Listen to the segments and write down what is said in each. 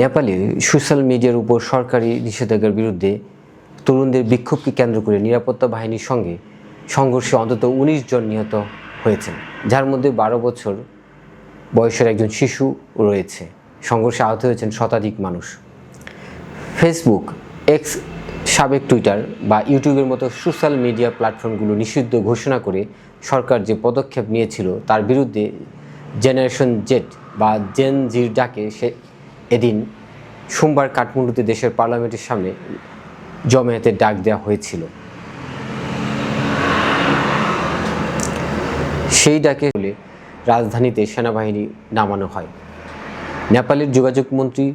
নেপালে সোশ্যাল মিডিয়ার উপর সরকারি নিষেধাজ্ঞার বিরুদ্ধে তরুণদের বিক্ষোভকে কেন্দ্র করে নিরাপত্তা বাহিনীর সঙ্গে সংঘর্ষে অন্তত উনিশ জন নিহত হয়েছেন, যার মধ্যে বারো বছর বয়সের একজন শিশু রয়েছে। সংঘর্ষে আহত হয়েছেন শতাধিক মানুষ। ফেসবুক এক্স সাবেক টুইটার বা ইউটিউবের মতো সোশ্যাল মিডিয়া প্ল্যাটফর্মগুলো নিষিদ্ধ ঘোষণা করে সরকার যে পদক্ষেপ নিয়েছিল, তার বিরুদ্ধে জেনারেশন জেড বা জেন জির ডাকে সে এদিন সোমবার কাঠমান্ডুতে দেশের পার্লামেন্টের সামনে জমায়েতের ডাক দেওয়া হয়েছিল। সেই ডাকে হলে রাজধানীতে সেনাবাহিনী নামানো হয়। নেপালের যোগাযোগ মন্ত্রী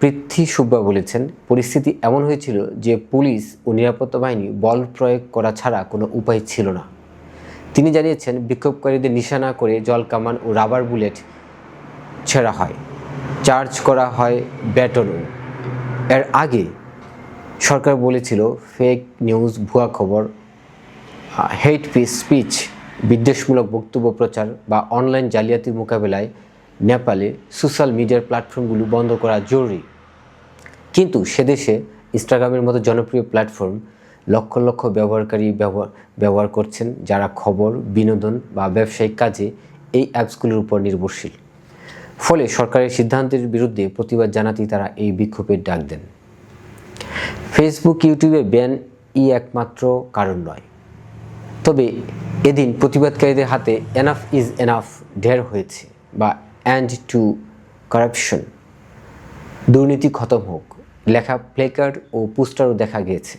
পৃথ্বী সুব্বা বলেছেন, পরিস্থিতি এমন হয়েছিল যে পুলিশ ও নিরাপত্তা বাহিনী বল প্রয়োগ করা ছাড়া কোনো উপায় ছিল না। তিনি জানিয়েছেন, বিক্ষোভকারীদের নিশানা করে জল, কামান ও রাবার বুলেট ছেড়া হয়। চার্জ করা হয় ব্যাটনও এর আগে সরকার বলেছিল ফেক নিউজ ভুয়া খবর হেট স্পিচ বিদ্বেষমূলক বক্তব্য প্রচার বা অনলাইন জালিয়াতির মোকাবেলায় নেপালে সোশ্যাল মিডিয়ার প্ল্যাটফর্মগুলো বন্ধ করা জরুরি। কিন্তু সেদেশে ইনস্টাগ্রামের মতো জনপ্রিয় প্ল্যাটফর্ম লক্ষ লক্ষ ব্যবহারকারী ব্যবহার ব্যবহার করছেন, যারা খবর, বিনোদন বা ব্যবসায়িক কাজে এই অ্যাপসগুলোর উপর নির্ভরশীল। ফলে সরকারের সিদ্ধান্তের বিরুদ্ধে প্রতিবাদ জানাতেই তারা এই বিক্ষোভের ডাক দেন। ফেসবুক ইউটিউবে ব্যান ই একমাত্র কারণ নয়। তবে এদিন প্রতিবাদকারীদের হাতে এনাফ ইজ এনাফ ঢের হয়েছে বা অ্যান্ড টু কারাপশন দুর্নীতি খতম হোক, লেখা প্লেকার্ড ও পোস্টারও দেখা গিয়েছে।